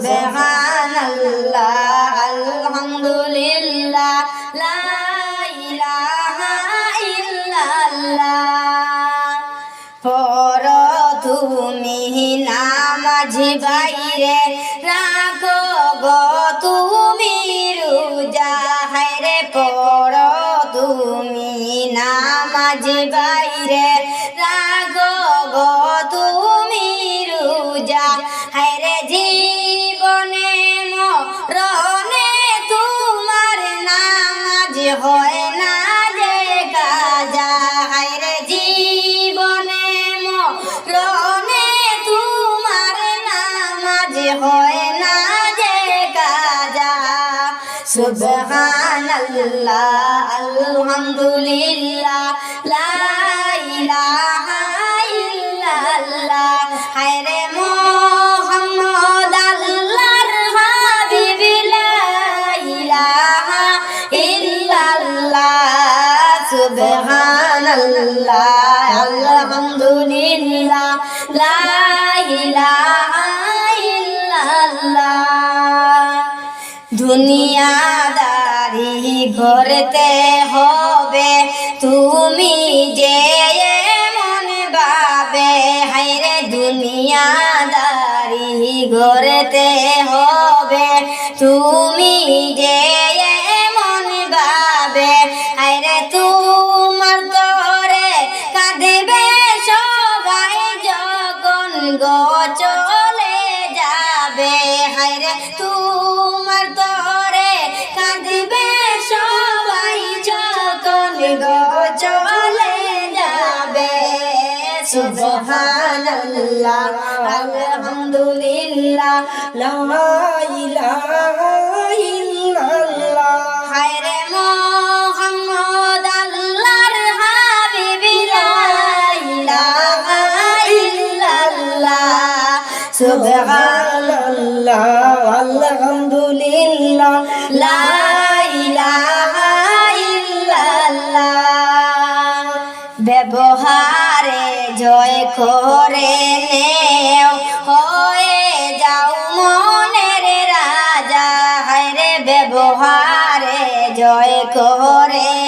সুবহানাল্লাহ, আলহামদুলিল্লাহ, লা ইলাহা ইল্লাল্লাহ। পর তুমি নামাজ বাইরে রাখো গো তুমি রোজা পর তুমি নামাজ বাইরে সুবহানাল্লাহ, আলহামদুলিল্লাহ, লা ইলাহা ইল্লাল্লাহ, হায়রে মোহাম্মদ আল্লাহর হাবিব লা ইলাহা ইল্লাল্লাহ, সুবহানাল্লাহ, আলহামদুলিল্লাহ, লা ইলাহা দুনিয়াদারি করতে হবে। তুমি যে মন বাবে হাইরে দুনিয়াদারি করতে হবে। তুমি যে মন বাবে হাইরে তোমার তরে কাঁদবে সবাই যখন গো গো চলে যাবে। সুবহানাল্লাহ আলহামদুলিল্লাহ লা ইলাহা ইল্লাল্লাহ। হায়রে মোহাম্মদ আল্লাহর হাবিব লা ইলাহা ইল্লাল্লাহ। সুবহানাল্লাহ সুবহানাল্লাহ আলহামদুলিল্লাহ লা ব্যবহারে জয় করে নেও। হয়ে যাও মনের রাজা হায় রে ব্যবহারে জয় করে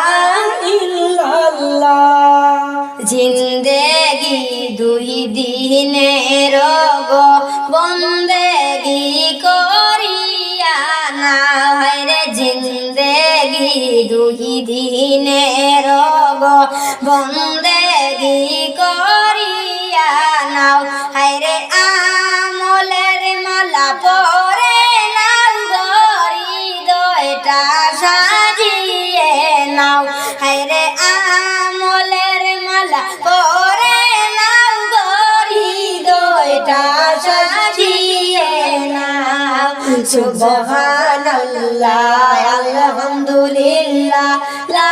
দিনের গো বন্দেগি করিয়া নাও। হায় রে আমলের মালা পরে নাও গরি দয়টা সাজিয়ে নাও। হায় রে আমলের মালা পরে নাও গরি দয়টা সাজিয়ে নাও। সুবহানাল্লাহ, আলহামদুলিল্লাহ, লা